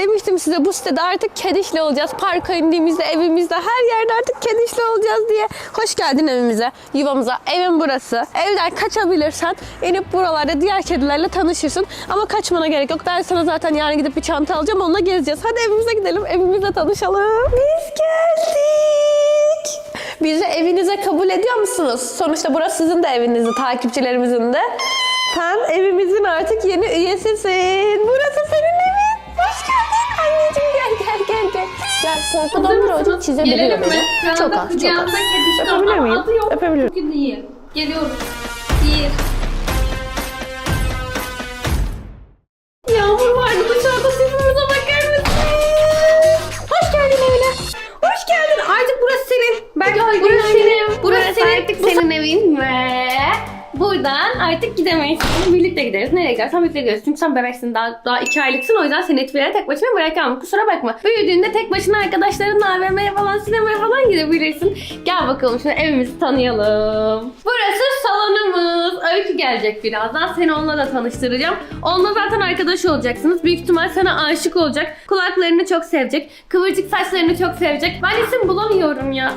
Demiştim size bu sitede artık kedişle olacağız. Parka indiğimizde, evimizde, her yerde artık kedişle olacağız diye. Hoş geldin evimize, yuvamıza. Evin burası. Evden kaçabilirsen inip buralarda diğer kedilerle tanışırsın. Ama kaçmana gerek yok. Ben sana zaten yarın gidip bir çanta alacağım. Onunla gezeceğiz. Hadi evimize gidelim. Evimizde tanışalım. Biz geldik. Bizi evinize kabul ediyor musunuz? Sonuçta burası sizin de evinizdi, takipçilerimizin de. Sen evimizin artık yeni üyesisin. Gel. Gel korkudan bir hocam çizebiliyor Gelelim mi? beni. Şu anda Çok az çok az. Öpebilir miyim? Öpebilir miyim? Bugün değil. Geliyorum. Bir. Yağmur vardı dışarıda sesimize bakar mısın? Hoş geldin evine. Hoş geldin. Artık burası senin. Bak burası senin. Burası, Burası senin. artık senin evin ve buradan artık gidemeyiz. Birlikte gideriz. Nereye gidersen birlikte gideriz. Çünkü sen bebeksin. Daha, daha iki aylıksın. O yüzden seni yere tek başına bırakamam. Kusura bakma. Büyüdüğünde tek başına arkadaşlarınla AVM'ye falan sinemaya falan gidebilirsin. Gel bakalım şimdi evimizi tanıyalım. Burası salonumuz. Öykü gelecek birazdan. Seni onunla da tanıştıracağım. Onunla zaten arkadaş olacaksınız. Büyük ihtimal sana aşık olacak. Kulaklarını çok sevecek. Kıvırcık saçlarını çok sevecek. Ben isim bulamıyorum ya.